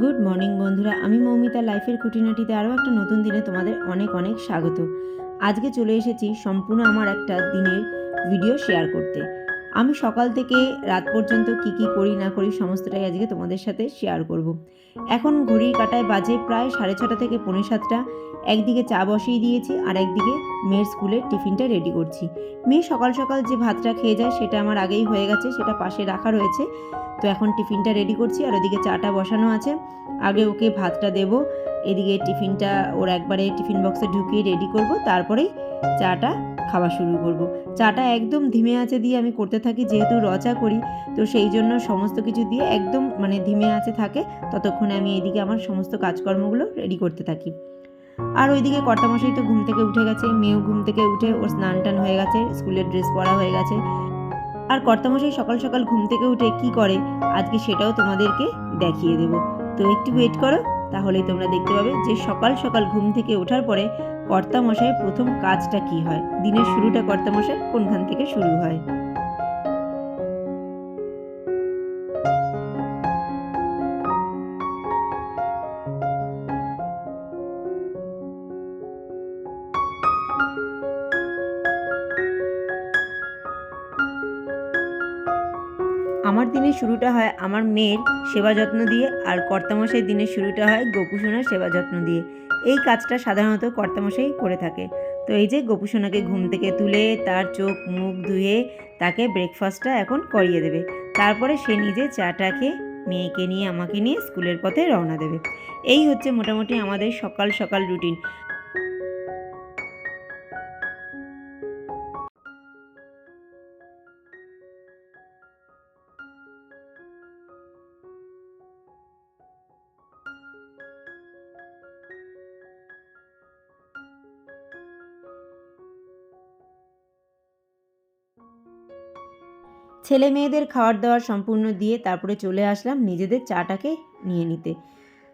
Good morning বন্ধুরা, আমি মৌমিতা লাইফের খুঁটিনাটিতে আরও একটা নতুন দিনে তোমাদের অনেক অনেক স্বাগত। আজকে চলে এসেছি সম্পূর্ণ আমার একটা দিনের ভিডিও শেয়ার করতে। আমি সকাল থেকে রাত পর্যন্ত কি কি করি না করি সমস্তটাই আজকে তোমাদের সাথে শেয়ার করব। এখন ঘড়ির কাটায় বাজে প্রায় সাড়ে ছটা থেকে পৌনে সাতটা। একদিকে চা বসিয়ে দিয়েছি, আর একদিকে মেয়ের স্কুলের টিফিনটা রেডি করছি। মেয়ে সকাল সকাল যে ভাতটা খেয়ে যায়, সেটা আমার আগেই হয়ে গেছে, সেটা পাশে রাখা রয়েছে। তো এখন টিফিনটা রেডি করছি, আর ওদিকে চাটা বসানো আছে। আগে ওকে ভাতটা দেব, এদিকে টিফিনটা ওর একবারে টিফিন বক্সে ঢুকিয়ে রেডি করব, তারপরেই চাটা খাওয়া শুরু করব। চাটা একদম ধিমে আঁচে দিয়ে আমি করতে থাকি, যেহেতু রচা করি, তো সেই জন্য সমস্ত কিছু দিয়ে একদম মানে ধিমে আঁচে থাকে, ততক্ষণে আমি এদিকে আমার সমস্ত কাজকর্মগুলো রেডি করতে থাকি। আর ওইদিকে কর্তামশাই তো ঘুম থেকে উঠে গেছে, মেয়েও ঘুম থেকে উঠে ওর স্নান টান হয়ে গেছে, স্কুলের ড্রেস পরা হয়ে গেছে। আর কর্তামশাই সকাল সকাল ঘুম থেকে উঠে কি করে? আজকে সেটাও তোমাদেরকে দেখিয়ে দেব। তো একটু ওয়েট করো, তাহলেই তোমরা দেখতে পাবে যে সকাল সকাল ঘুম থেকে ওঠার পরে কর্তামশাইয়ের প্রথম কাজটা কি হয়? দিনের শুরুটা কর্তামশাই কোনখান থেকে শুরু হয়? শুরুটা হয় আমার মেয়ের সেবা যত্ন দিয়ে আর কর্তামশাই দিনের শুরুটা হয় গোপুসোনার সেবা যত্ন দিয়ে। এই কাজটা সাধারণত কর্তামশাই করে থাকে। তো এই যে গোপুসোনাকে ঘুম থেকে তুলে তার চোখ, মুখ ধুয়ে তাকে ব্রেকফাস্টটা এখন করিয়ে দেবে। তারপরে সে নিজে চাটা খেয়ে মেয়েকে নিয়ে, আমাকে নিয়ে স্কুলের পথে রওনা দেবে। এই হচ্ছে মোটামুটি আমাদের সকাল সকাল রুটিন ছেলে মেয়েদের খাওয়ার দাওয়ার সম্পূর্ণ দিয়ে তারপরে চলে আসলাম নিজেদের চাটাকে নিয়ে নিতে।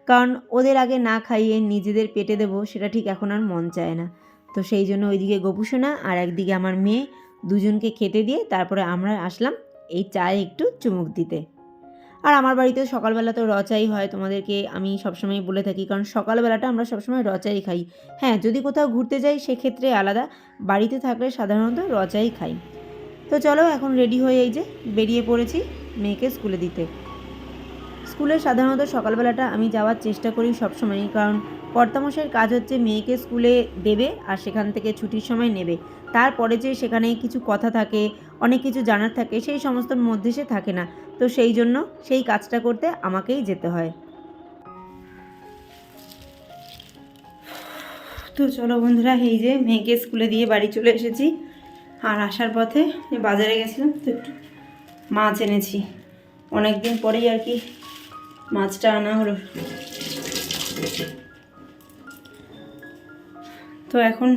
কারণ ওদের আগে না খাইয়ে নিজেদের পেটে দেবো, সেটা ঠিক এখন আর মন চায় না। তো সেই জন্য ওইদিকে গোপুসোনা আর একদিকে আমার মেয়ে দুজনকে খেতে দিয়ে তারপরে আমরা আসলাম এই চায়ে একটু চুমুক দিতে। আর আমার বাড়িতে সকালবেলা তো রচাই হয়, তোমাদেরকে আমি সবসময় বলে থাকি, কারণ সকালবেলাটা আমরা সবসময় রচাই খাই। হ্যাঁ যদি কোথাও ঘুরতে যাই সেক্ষেত্রে আলাদা, বাড়িতে থাকলে সাধারণত রচাই খাই। তো চলো, এখন রেডি হয়ে এই যে বেরিয়ে পড়েছি মেয়েকে স্কুলে দিতে। স্কুলে সাধারণত সকালবেলাটা আমি যাওয়ার চেষ্টা করি সবসময়ই, কারণ কর্তামশাইয়ের কাজ হচ্ছে মেয়েকে স্কুলে দেবে আর সেখান থেকে ছুটির সময় নেবে। তারপরে যে সেখানে কিছু কথা থাকে, অনেক কিছু জানার থাকে, সেই সমস্তর মধ্যে সে থাকে না। তো সেই জন্য সেই কাজটা করতে আমাকেই যেতে হয়। তো চলো বন্ধুরা, এই যে মেয়েকে স্কুলে দিয়ে বাড়ি চলে এসেছি। আর আসার পথে বাজারে গেছিলাম তো একটু মাছ এনেছি। অনেক দিন পরেই আর কি মাছটা আনা হলো। তো এখন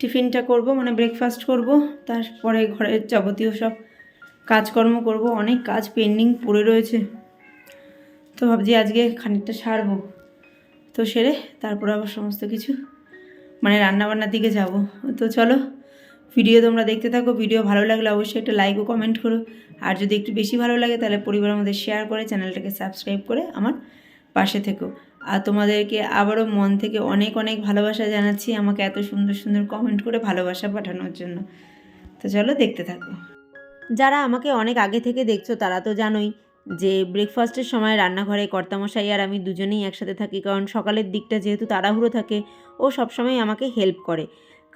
টিফিনটা করব মানে ব্রেকফাস্ট করব, তারপরে ঘরের যাবতীয় সব কাজকর্ম করব। অনেক কাজ পেন্ডিং পড়ে রয়েছে। তো ভাবছি আজকে খানিকটা সারবো। তো সেরে তারপর আবার সমস্ত কিছু মানে রান্নাবান্নার দিকে যাব। তো চলো ভিডিও তোমরা দেখতে থাকো, ভিডিও ভালো লাগলে অবশ্যই একটা লাইক ও কমেন্ট করো। আর যদি একটু বেশি ভালো লাগে, তাহলে পরিবারের মধ্যে শেয়ার করে চ্যানেলটাকে সাবস্ক্রাইব করে আমার পাশে থেকো। আর তোমাদেরকে আবারও মন থেকে অনেক অনেক ভালোবাসা জানাচ্ছি আমাকে এত সুন্দর সুন্দর কমেন্ট করে ভালোবাসা পাঠানোর জন্য। তো চলো দেখতে থাকো। যারা আমাকে অনেক আগে থেকে দেখছ, তারা তো জানোই যে ব্রেকফাস্টের সময় রান্নাঘরে কর্তামশাই আর আমি দুজনেই একসাথে থাকি, কারণ সকালের দিকটা যেহেতু তাড়াহুড়ো থাকে, ও সবসময় আমাকে হেল্প করে।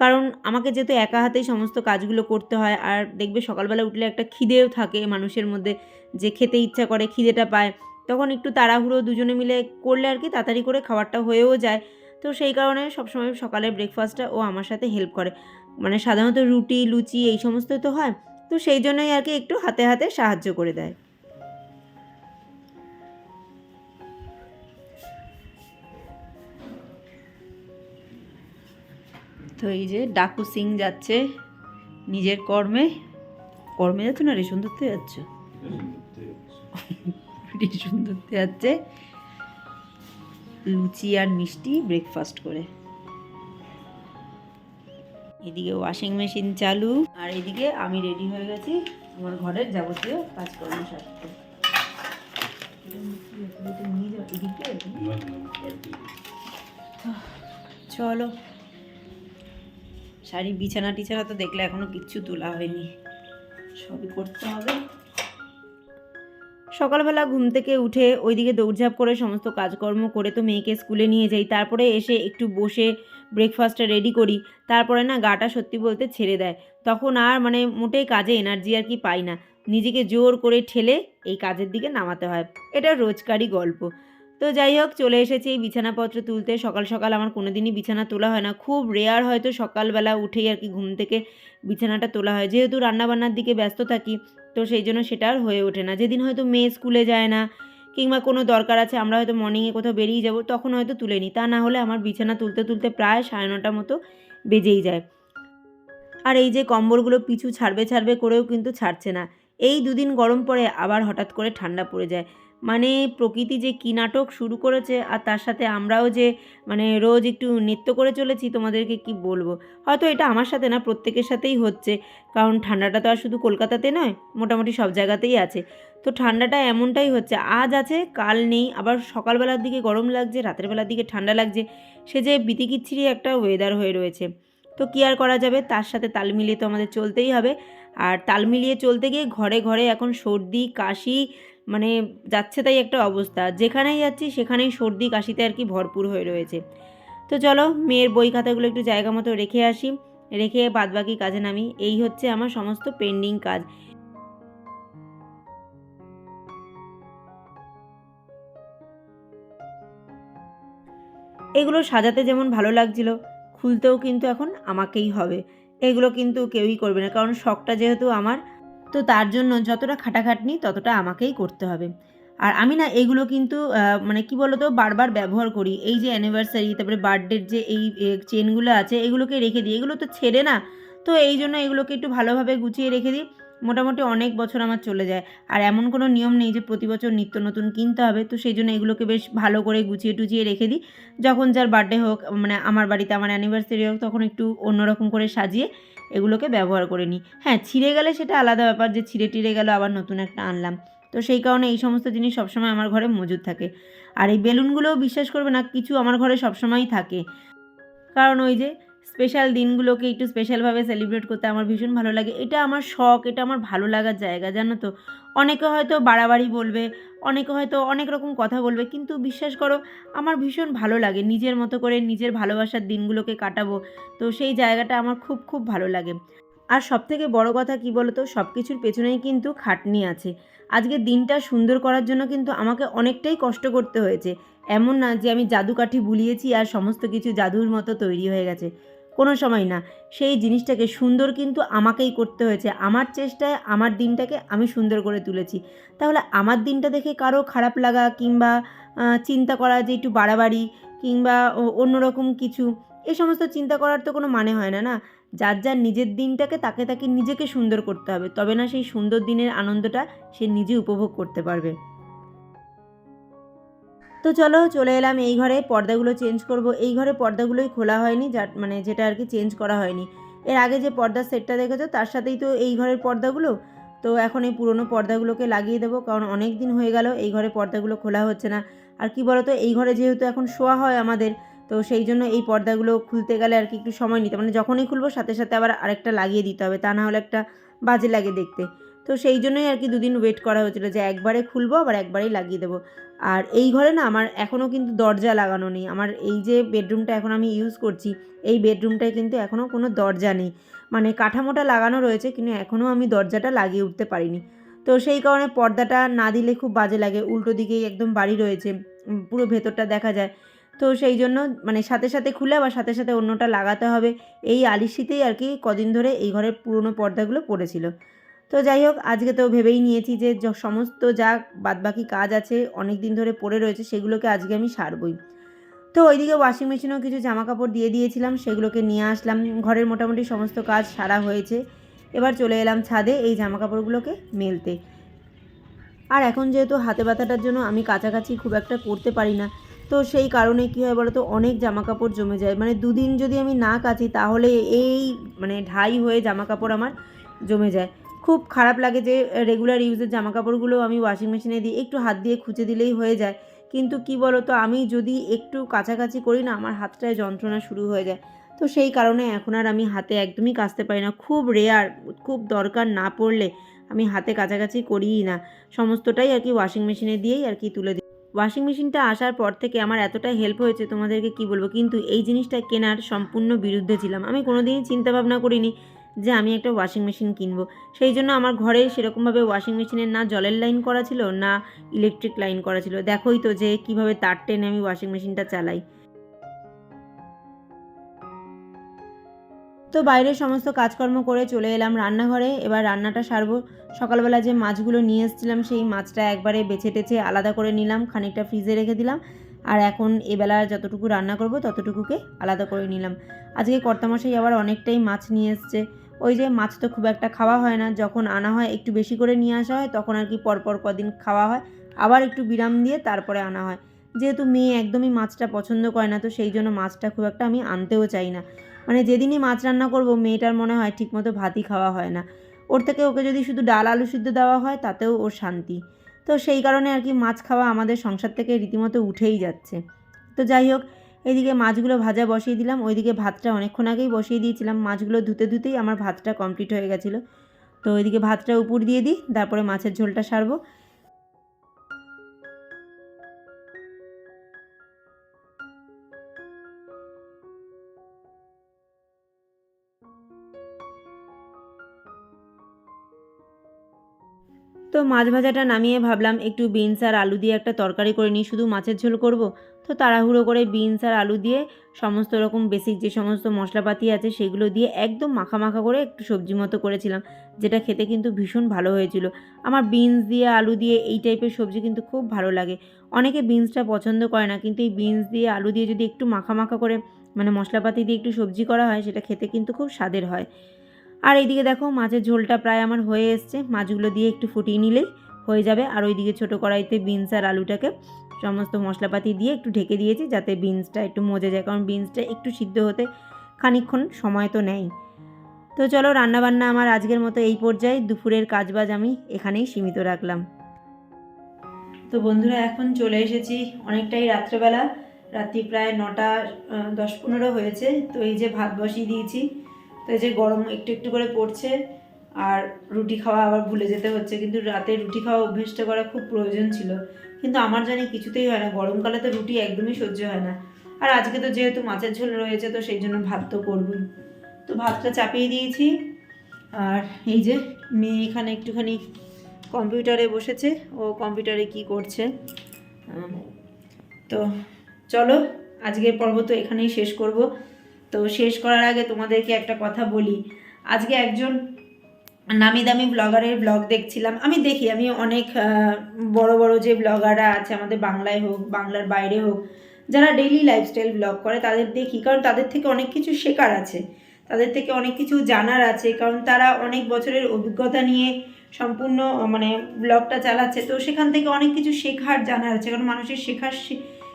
কারণ আমাকে যেহেতু একা হাতেই সমস্ত কাজগুলো করতে হয়, আর দেখবে সকালবেলা উঠলে একটা খিদেও থাকে মানুষের মধ্যে, যে খেতে ইচ্ছা করে খিদেটা পায়, তখন একটু তাড়াহুড়ো দুজনে মিলে করলে আর কি তাড়াতাড়ি করে খাবারটা হয়েও যায়। তো সেই কারণে সবসময় সকালের ব্রেকফাস্টটা ও আমার সাথে হেল্প করে। মানে সাধারণত রুটি, লুচি এই সমস্ত তো হয়, তো সেই জন্যই আর কি একটু হাতে হাতে সাহায্য করে দেয়। তো এই যে ডাকু সিং যাচ্ছে নিজের কর্মে। কর্মে যাচ্ছে না রেশন ধরতে যাচ্ছ। রেশন ধরতে যাচ্ছে। লুচি আর মিষ্টি ব্রেকফাস্ট করে। এদিকে ওয়াশিং মেশিন চালু। আর এদিকে আমি রেডি হয়ে গেছি আমার ঘরের যাবতীয় কাজকর্ম সারতে। চলো। শাড়ি বিছানা টিছানা তো দেখলে এখনও কিচ্ছু তোলা হয়নি। সবই করতে হবে। সকালবেলা ঘুম থেকে উঠে ওইদিকে দৌড়ঝাঁপ করে সমস্ত কাজকর্ম করে তো মেয়েকে স্কুলে নিয়ে যাই। তারপরে এসে একটু বসে ব্রেকফাস্টটা রেডি করি। তারপরে না গাটা সত্যি বলতে ছেড়ে দেয়। তখন আর মানে মোটেই কাজে এনার্জি আর কি পাই না। নিজেকে জোর করে ঠেলে এই কাজের দিকে নামাতে হয়। এটা রোজকারই গল্প। তো যাই হোক, চলে এসেছি এই বিছানাপত্র তুলতে। সকাল সকাল আমার কোনো দিনই বিছানা তোলা হয় না। খুব রেয়ার হয়তো সকালবেলা উঠেই আর কি ঘুম থেকে বিছানাটা তোলা হয়। যেহেতু রান্নাবান্নার দিকে ব্যস্ত থাকি, তো সেই জন্য সেটা আর হয়ে ওঠে না। যেদিন হয়তো মেয়ে স্কুলে যায় না কিংবা কোনো দরকার আছে, আমরা হয়তো মর্নিংয়ে কোথাও বেরিয়ে যাব, তখন হয়তো তুলে নিই। তা না হলে আমার বিছানা তুলতে তুলতে প্রায় সাড়ে নটা মতো বেজেই যায়। আর এই যে কম্বলগুলো পিছু ছাড়বে ছাড়বে করেও কিন্তু ছাড়ছে না। এই দুদিন গরম পড়ে আবার হঠাৎ করে ঠান্ডা পড়ে যায়। মানে প্রকৃতি যে কী নাটক শুরু করেছে আর তার সাথে আমরাও যে মানে রোজ একটু নৃত্য করে চলেছি, তোমাদেরকে কি বলব? হয়তো এটা আমার সাথে না, প্রত্যেকের সাথেই হচ্ছে। কারণ ঠান্ডাটা তো আর শুধু কলকাতাতে নয়, মোটামুটি সব জায়গাতেই আছে। তো ঠান্ডাটা এমনটাই হচ্ছে, আজ আছে, কাল নেই, আবার সকালবেলার দিকে গরম লাগছে, রাতের বেলার দিকে ঠান্ডা লাগছে, সে যে বিতিকিচ্ছিরি একটা ওয়েদার হয়ে রয়েছে। তো কী আর করা যাবে? তার সাথে তাল মিলিয়ে তো আমাদের চলতেই হবে। আর তাল মিলিয়ে চলতে গিয়ে ঘরে ঘরে এখন সর্দি, কাশি মানে যাচ্ছে তাই একটা অবস্থা। যেখানেই যাচ্ছি, সেখানেই সর্দি কাশিতে আর কি ভরপুর হয়ে রয়েছে। তো চলো, মেয়ের বই খাতাগুলো একটু জায়গা মতো রেখে আসি। রেখে বাদবাকি কাজে নামি। এই হচ্ছে আমার সমস্ত পেন্ডিং কাজ। এগুলো সাজাতে যেমন ভালো লাগছিল, খুলতেও কিন্তু এখন আমাকেই হবে। এগুলো কিন্তু কেউই করবে না, কারণ শখটা যেহেতু আমার তো তার জন্য যতটা খাটাখাটনি ততটা আমাকেই করতে হবে। আর আমি না এগুলো কিন্তু মানে কি বলতো, বারবার ব্যবহার করি। এই যে অ্যানিভার্সারি তারপরে বার্থডের যে এই চেনগুলো আছে, এগুলোকে রেখে দিই। এগুলো তো ছেড়ে না। তো এই জন্য এগুলোকে একটু ভালোভাবে গুছিয়ে রেখে দিই। মোটামুটি অনেক বছর আমার চলে যায়। আর এমন কোনো নিয়ম নেই যে প্রতি বছর নিত্য নতুন কিনতে হবে। তো সেই জন্য এগুলোকে বেশ ভালো করে গুছিয়ে টুচিয়ে রেখে দিই। যখন যার বার্থডে হোক মানে আমার বাড়িতে আমার অ্যানিভার্সারি হোক, তখন একটু অন্যরকম করে সাজিয়ে এগুলোকে ব্যবহার করে নিই। হ্যাঁ ছিঁড়ে গেলে সেটা আলাদা ব্যাপার যে ছিঁড়ে টিড়ে গেল আবার নতুন একটা আনলাম। তো সেই কারণে এই সমস্ত জিনিস সবসময় আমার ঘরে মজুদ থাকে। আর এই বেলুনগুলোও বিশ্বাস করবে না, কিছু আমার ঘরে সবসময়ই থাকে। কারণ ওই যে স্পেশাল দিনগুলোকে একটু স্পেশালভাবে সেলিব্রেট করতে আমার ভীষণ ভালো লাগে। এটা আমার শখ, এটা আমার ভালো লাগার জায়গা, জানো তো? অনেকে হয়তো বাড়াবাড়ি বলবে, অনেকে হয়তো অনেক রকম কথা বলবে, কিন্তু বিশ্বাস করো, আমার ভীষণ ভালো লাগে। নিজের মতো করে নিজের ভালোবাসার দিনগুলোকে কাটাবো, তো সেই জায়গাটা আমার খুব খুব ভালো লাগে। আর সবথেকে বড় কথা কি বলতো? সব কিছুর পেছনেই কিন্তু খাটনি আছে। আজকে দিনটা সুন্দর করার জন্য কিন্তু আমাকে অনেকটাই কষ্ট করতে হয়েছে। এমন না যে আমি জাদুকাঠি বুলিয়েছি আর সমস্ত কিছু জাদুর মতো তৈরি হয়ে গেছে। কোনো সময় না। সেই জিনিসটাকে সুন্দর কিন্তু আমাকেই করতে হয়েছে। আমার চেষ্টায়, আমার দিনটাকে আমি সুন্দর করে তুলেছি। তাহলে আমার দিনটা দেখে কারও খারাপ লাগা কিংবা চিন্তা করা যে একটু বাড়াবাড়ি কিংবা অন্যরকম কিছু এই সমস্ত চিন্তা করার তো কোনো মানে হয় না না? যার যার নিজের দিনটাকে তাকে তাকে নিজেকে সুন্দর করতে হবে। তবে না সেই সুন্দর দিনের আনন্দটা সে নিজে উপভোগ করতে পারবে। তো চলো চলে এলাম এই ঘরে, পর্দাগুলো চেঞ্জ করব। এই ঘরে পর্দাগুলোই খোলা হয়নি যা মানে যেটা আর কি চেঞ্জ করা হয়নি। এর আগে যে পর্দার সেটটা দেখেছ, তার সাথেই তো এই ঘরের পর্দাগুলো। তো এখন এই পুরনো পর্দাগুলোকে লাগিয়ে দেবো, কারণ অনেক দিন হয়ে গেল এই ঘরে পর্দাগুলো খোলা হচ্ছে না। আর কি বলতো, এই ঘরে যেহেতু এখন শোয়া হয় আমাদের, তো সেই জন্য এই পর্দাগুলো খুলতে গেলে আর কি একটু সময় নিতে মানে যখনই খুলবো, সাথে সাথে আবার আরেকটা লাগিয়ে দিতে হবে, তা না হলে একটা বাজে লাগে দেখতে। তো সেই জন্যই আর কি দুদিন ওয়েট করা হয়েছিল যে একবারে খুলবো, আবার একবারেই লাগিয়ে দেবো। আর এই ঘরে না আমার এখনও কিন্তু দরজা লাগানো নেই। আমার এই যে বেডরুমটা এখন আমি ইউজ করছি, এই বেডরুমটায় কিন্তু এখনও কোনো দরজা নেই। মানে কাঠামোটা লাগানো রয়েছে, কিন্তু এখনও আমি দরজাটা লাগিয়ে উঠতে পারিনি। তো সেই কারণে পর্দাটা না দিলে খুব বাজে লাগে, উল্টো দিকেই একদম বাড়ি রয়েছে পুরো ভেতরটা দেখা যায়। তো সেই জন্য মানে সাথে সাথে খুলে, আবার সাথে সাথে অন্যটা লাগাতে হবে। এই আলিশিতেই আর কি কদিন ধরে এই ঘরের পুরনো পর্দাগুলো পড়েছিল। তো যাই হোক, আজকে তো ভেবেই নিয়েছি যে সমস্ত যা বাদবাকি কাজ আছে অনেক দিন ধরে পড়ে রয়েছে সেগুলোকে আজকে আমি সারবই। তো ওইদিকে ওয়াশিং মেশিনেও কিছু জামা কাপড় দিয়ে দিয়েছিলাম, সেগুলোকে নিয়ে আসলাম। ঘরের মোটামুটি সমস্ত কাজ সারা হয়েছে। এবার চলে এলাম ছাদে এই জামা কাপড়গুলোকে মেলতে। আর এখন যেহেতু হাতে ব্যথাটার জন্য আমি কাছাকাছি খুব একটা করতে পারি না, তো সেই কারণে কী হয় বলো তো অনেক জামা কাপড় জমে যায়। মানে দুদিন যদি আমি না কাচি, তাহলে এই মানে ঢাই হয়ে জামা কাপড় আমার জমে যায়। খুব খারাপ লাগে যে রেগুলার ইউজের জামা কাপড়গুলো আমি ওয়াশিং মেশিনে দিই একটু হাত দিয়ে খুঁজে দিলেই হয়ে যায়। কিন্তু কি বলো তো আমি যদি একটু কাছাকাছি করি না, আমার হাতটায় যন্ত্রণা শুরু হয়ে যায়। তো সেই কারণে এখন আর আমি হাতে একদমই কাচতে পারি না। খুব রেয়ার খুব দরকার না পড়লে আমি হাতে কাছাকাছি করিই না। সমস্তটাই আর কি ওয়াশিং মেশিনে দিয়েই আর কি তুলে দিই ওয়াশিং মেশিনটা আসার পর থেকে আমার এতটা হেল্প হয়েছে তোমাদেরকে কি বলব, কিন্তু এই জিনিসটা কেনার সম্পূর্ণ বিরুদ্ধে ছিলাম। আমি কোনোদিনই চিন্তা ভাবনা করিনি যে আমি একটা ওয়াশিং মেশিন কিনবো। সেই জন্য আমার ঘরে সেরকমভাবে ওয়াশিং মেশিনের না জলের লাইন করা ছিল, না ইলেকট্রিক লাইন করা ছিল। দেখোই তো যে কীভাবে তার টেনে আমি ওয়াশিং মেশিনটা চালাই। তো বাইরের সমস্ত কাজকর্ম করে চলে এলাম রান্নাঘরে। এবার রান্নাটা সারবো। সকালবেলা যে মাছগুলো নিয়ে এসেছিলাম, সেই মাছটা একবারে বেছে টেছে আলাদা করে নিলাম, খানিকটা ফ্রিজে রেখে দিলাম। আর এখন এবেলা যতটুকু রান্না করব, ততটুকুকে আলাদা করে নিলাম। আজকে কর্তামশাই আবার অনেকটাই মাছ নিয়ে এসছে। ওই যে মাছ তো খুব একটা খাওয়া হয় না, যখন আনা হয় একটু বেশি করে নিয়ে আসা হয়, তখন আর কি পরপর কদিন খাওয়া হয়, আবার একটু বিরাম দিয়ে তারপরে আনা হয়। যেহেতু মেয়ে একদমই মাছটা পছন্দ করে না, তো সেই জন্য মাছটা খুব একটা আমি আনতেও চাই না। মানে যেদিনই মাছ রান্না করব, মেয়েটার মনে হয় ঠিকমতো ভাতই খাওয়া হয় না। ওর থেকে ওকে যদি শুধু ডাল আলু সিদ্ধ দেওয়া হয়, তাতেও ওর শান্তি। তো সেই কারণে আর কি মাছ খাওয়া আমাদের সংসার থেকে রীতিমতো উঠেই যাচ্ছে। তো যাই হোক এদিকে মাছগুলো ভাজা বসিয়ে দিলাম। ওইদিকে ভাতটা অনেকক্ষণ আগেই বসিয়ে দিয়েছিলাম। মাছগুলো ধুতে ধুতেই আমার ভাতটা কমপ্লিট হয়ে গেছিল। তো ওইদিকে ভাতটা উপর দিয়ে দিই, তারপরে মাছের ঝোলটা সারবো। তো মাছ ভাজাটা নামিয়ে ভাবলাম, একটু বিনস আর আলু দিয়ে একটা তরকারি করে নিই, শুধু মাছের ঝোল করব। তো তাড়াহুড়ো করে বিনস আর আলু দিয়ে সমস্ত রকম বেসিক যে সমস্ত মশলাপাতি আছে সেগুলো দিয়ে একদম মাখা মাখা করে একটু সবজি মতো করেছিলাম, যেটা খেতে কিন্তু ভীষণ ভালো হয়েছিল। আমার বিনস দিয়ে আলু দিয়ে এই টাইপের সবজি কিন্তু খুব ভালো লাগে। অনেকে বিনসটা পছন্দ করে না, কিন্তু এই বিনস দিয়ে আলু দিয়ে যদি একটু মাখা মাখা করে মানে মশলাপাতি দিয়ে একটু সবজি করা হয়, সেটা খেতে কিন্তু খুব স্বাদের হয়। আর এইদিকে দেখো মাছের ঝোলটা প্রায় আমার হয়ে এসছে। মাছগুলো দিয়ে একটু ফুটিয়ে নিলেই হয়ে যাবে। আর ওইদিকে ছোটো কড়াইতে বিনস আর আলুটাকে সমস্ত মশলাপাতি দিয়ে একটু ঢেকে দিয়েছি যাতে বিনসটা একটু মজে যায়। কারণ বিনসটা একটু সিদ্ধ হতে খানিকক্ষণ সময় তো নেয়। তো চলো রান্নাবান্না আমার আজকের মতো এই পর্যায়ে। দুপুরের কাজবাজ আমি এখানেই সীমিত রাখলাম। তো বন্ধুরা, এখন চলে এসেছি অনেকটাই রাত্রেবেলা। রাত্রি প্রায় নটা দশ পনেরো হয়েছে। তো এই যে ভাত বসিয়ে দিয়েছি। তো এই যে গরম একটু একটু করে পড়ছে, আর রুটি খাওয়া আবার ভুলে যেতে হচ্ছে, কিন্তু রাতে রুটি খাওয়া অভ্যেসটা করা খুব প্রয়োজন ছিল। কিন্তু আমার জানি কিছুতেই হয় না, গরমকালে তো রুটি একদমই সহ্য হয় না। আর আজকে তো যেহেতু মাছের ঝোল রয়েছে, তো সেই জন্য ভাত তো করবই। তো ভাতটা চাপিয়ে দিয়েছি, আর এই যে মেয়ে এখানে একটুখানি কম্পিউটারে বসেছে, ও কম্পিউটারে কি করছে। তো চলো, আজকের পর্ব তো এখানেই শেষ করব। তো শেষ করার আগে তোমাদেরকে একটা কথা বলি। আজকে একজন নামি দামি ব্লগারের ব্লগ দেখছিলাম। আমি দেখি, আমি অনেক বড় বড় যে ব্লগাররা আছে আমাদের বাংলায় হোক, বাংলার বাইরে হোক, যারা ডেইলি লাইফস্টাইল ব্লগ করে, তাদের দেখি। কারণ তাদের থেকে অনেক কিছু শেখার আছে। তাদের থেকে অনেক কিছু জানার আছে। কারণ তারা অনেক বছরের অভিজ্ঞতা নিয়ে সম্পূর্ণ মানে ব্লগটা চালাচ্ছে। তো সেখান থেকে অনেক কিছু শেখার, জানার আছে। কারণ মানুষের শেখার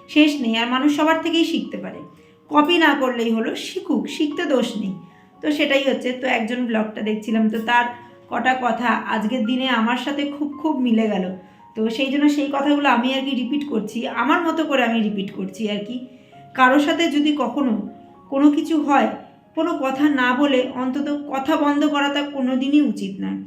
শেষ নেই। আর মানুষ সবার থেকেই শিখতে পারে। কপি না করলেই হলো শিখুক, শিখতে দোষ নেই। তো সেটাই হচ্ছে, তো একজন ব্লগটা দেখছিলাম, তো তার কটা কথা আজকের দিনে আমার সাথে খুব খুব মিলে গেল। তো সেই জন্য সেই কথাগুলো আমি আর কি রিপিট করছি, আমার মতো করে আমি রিপিট করছি আর কি। কারোর সাথে যদি কখনো কোনো কিছু হয়, কোনো কথা না বলে অন্তত কথা বন্ধ করাটা কোনো দিনই উচিত নয়।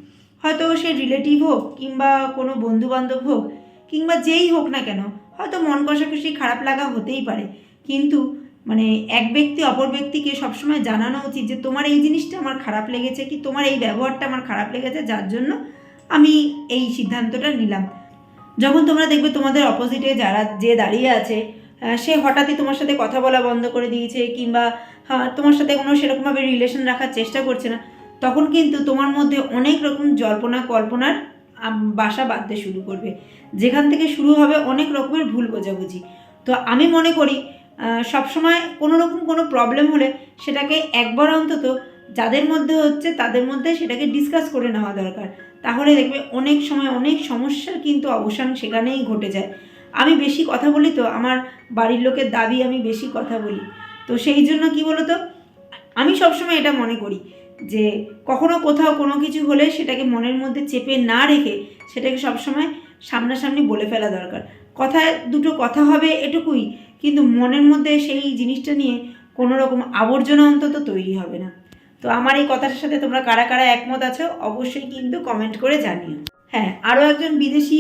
হয়তো সে রিলেটিভ হোক কিংবা কোনো বন্ধুবান্ধব হোক, কিংবা যেই হোক না কেন, হয়তো মন কষাকষি খারাপ লাগা হতেই পারে। কিন্তু মানে এক ব্যক্তি অপর ব্যক্তিকে সবসময় জানানো উচিত যে তোমার এই জিনিসটা আমার খারাপ লেগেছে কি তোমার এই ব্যবহারটা আমার খারাপ লেগেছে যার জন্য আমি এই সিদ্ধান্তটা নিলাম। যখন তোমরা দেখবে তোমাদের অপোজিটে যারা যে দাঁড়িয়ে আছে সে হঠাৎই তোমার সাথে কথা বলা বন্ধ করে দিয়েছে কিংবা হ্যাঁ, তোমার সাথে কোনো সেরকমভাবে রিলেশন রাখার চেষ্টা করছে না তখন কিন্তু তোমার মধ্যে অনেক রকম জল্পনা কল্পনার বাসা বাঁধতে শুরু করবে। যেখান থেকে শুরু হবে অনেক রকমের ভুল বোঝাবুঝি। তো আমি মনে করি সবসময় কোনো রকম কোনো প্রবলেম হলে সেটাকে একবার অন্তত যাদের মধ্যে হচ্ছে তাদের মধ্যে সেটাকে ডিসকাস করে নেওয়া দরকার। তাহলে দেখবে অনেক সময় অনেক সমস্যার কিন্তু অবসান সেখানেই ঘটে যায়। আমি বেশি কথা বলি তো, আমার বাড়ির লোকের দাবি আমি বেশি কথা বলি। তো সেই জন্য কি বলতো, আমি সবসময় এটা মনে করি যে কখনো কোথাও কোনো কিছু হলে সেটাকে মনের মধ্যে চেপে না রেখে সেটাকে সবসময় সামনাসামনি বলে ফেলা দরকার। কথায় দুটো কথা হবে এটুকুই কিন্তু মনের মধ্যে সেই জিনিসটা নিয়ে কোনো রকম আবর্জনা অন্তত তৈরি হবে না। তো আমার এই কথাটার সাথে তোমরা কারা কারা একমত আছো, অবশ্যই কিন্তু কমেন্ট করে জানিও। হ্যাঁ আরও একজন বিদেশি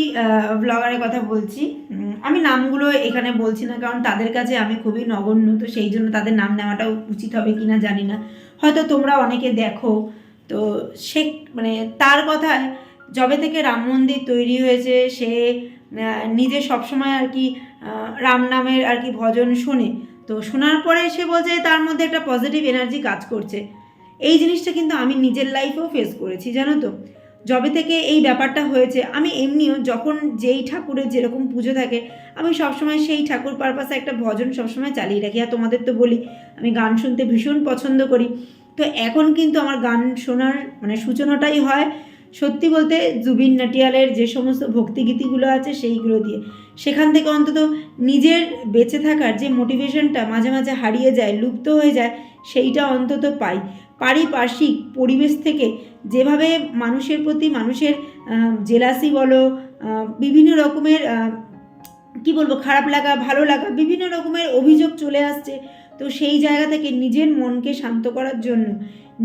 ব্লগারের কথা বলছি। আমি নামগুলো এখানে বলছি না, কারণ তাদের কাছে আমি খুবই নগণ্য, তো সেই জন্য তাদের নাম নেওয়াটাও উচিত হবে কি না জানি না। হয়তো তোমরা অনেকে দেখো, তো সে মানে তার কথায়, যবে থেকে রাম মন্দির তৈরি হয়েছে, সে নিজে সবসময় আর কি রাম নামের আর কি ভজন শোনে। তো শোনার পরে সে বলছে তার মধ্যে একটা পজিটিভ এনার্জি কাজ করছে। এই জিনিসটা কিন্তু আমি নিজের লাইফেও ফেস করেছি, জানো তো? যবে থেকে এই ব্যাপারটা হয়েছে, আমি এমনিও যখন যেই ঠাকুরের যেরকম পুজো থাকে, আমি সবসময় সেই ঠাকুর পারপাসে একটা ভজন সবসময় চালিয়ে রাখি। আর তোমাদের তো বলি, আমি গান শুনতে ভীষণ পছন্দ করি। তো এখন কিন্তু আমার গান শোনার মানে সূচনাটাই হয়। সত্যি বলতে জুবিন নাটিয়ালের যে সমস্ত ভক্তিগীতিগুলো আছে সেইগুলো দিয়ে। সেখান থেকে অন্তত নিজের বেঁচে থাকার যে মোটিভেশনটা মাঝে মাঝে হারিয়ে যায়, লুপ্ত হয়ে যায়, সেইটা অন্তত পাই। পারিপার্শ্বিক পরিবেশ থেকে যেভাবে মানুষের প্রতি মানুষের জেলাসি বলো বিভিন্ন রকমের কি বলব, খারাপ লাগা, ভালো লাগা, বিভিন্ন রকমের অভিযোগ চলে আসছে, তো সেই জায়গা থেকে নিজের মনকে শান্ত করার জন্য,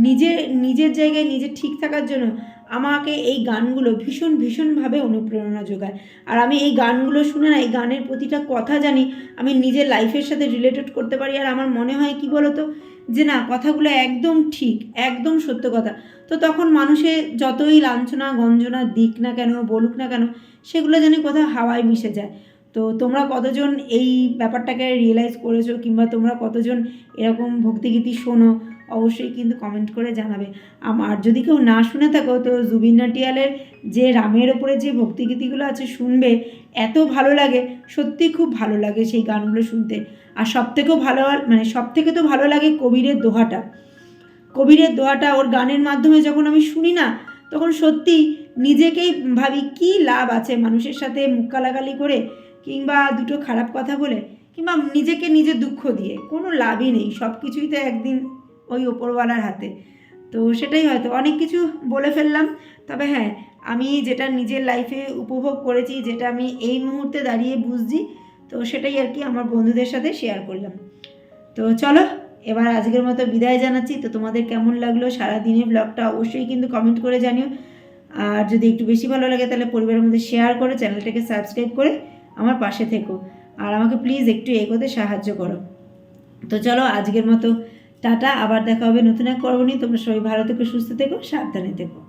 নিজের নিজের জায়গায় নিজে ঠিক থাকার জন্য আমাকে এই গানগুলো ভীষণ ভীষণভাবে অনুপ্রেরণা যোগায়। আর আমি এই গানগুলো শুনে না, এই গানের প্রতিটা কথা জানি, আমি নিজের লাইফের সাথে রিলেটেড করতে পারি। আর আমার মনে হয় কি বলো তো যে না, কথাগুলো একদম ঠিক, একদম সত্য কথা। তো তখন মানুষের যতই লাঞ্ছনা, গঞ্জনা দিক না কেন, বলুক না কেন, সেগুলো যেন কোথাও হাওয়ায় মিশে যায়। তো তোমরা কতজন এই ব্যাপারটাকে রিয়েলাইজ করেছ? কিংবা তোমরা কতজন এরকম ভক্তিগীতি শোনো? অবশ্যই কিন্তু কমেন্ট করে জানাবে। আমার যদি কেউ না শুনে থাকো, তো জুবিন নাটিয়ালের যে রামের ওপরে যে ভক্তিগীতিগুলো আছে শুনবে, এত ভালো লাগে, সত্যি খুব ভালো লাগে সেই গানগুলো শুনতে। আর সব থেকেও ভালো মানে সব থেকে তো ভালো লাগে কবিরের দোহাটা। কবিরের দোহাটা ওর গানের মাধ্যমে যখন আমি শুনি না, তখন সত্যি নিজেকেই ভাবি, কি লাভ আছে মানুষের সাথে মুখ কালাগালি করে, কিংবা দুটো খারাপ কথা বলে, কিংবা নিজেকে নিজে দুঃখ দিয়ে। কোনো লাভই নেই সব কিছুই তো একদিন ওই ওপরওয়ালার হাতে। তো সেটাই হয়তো, অনেক কিছু বলে ফেললাম। তবে হ্যাঁ আমি যেটা নিজের লাইফে উপভোগ করেছি, যেটা আমি এই মুহূর্তে দাঁড়িয়ে বুঝছি, তো সেটাই আর কি আমার বন্ধুদের সাথে শেয়ার করলাম। তো চলো, এবার আজকের মতো বিদায় জানাচ্ছি। তো তোমাদের কেমন লাগল সারা দিনের ব্লগটা অবশ্যই কিন্তু কমেন্ট করে জানিও। আর যদি একটু বেশি ভালো লাগে তাহলে পরিবারের মধ্যে শেয়ার করে, চ্যানেলটাকে সাবস্ক্রাইব করে আমার পাশে থেকো। আর আমাকে প্লিজ একটু এগোতে সাহায্য করো। তো চলো, আজকের মতো টাটা, আবার দেখা হবে নতুন এক পর্ব নিয়ে। তোমরা সবাই ভালো থেকো, সুস্থ থেকো, সাবধানে থেকো।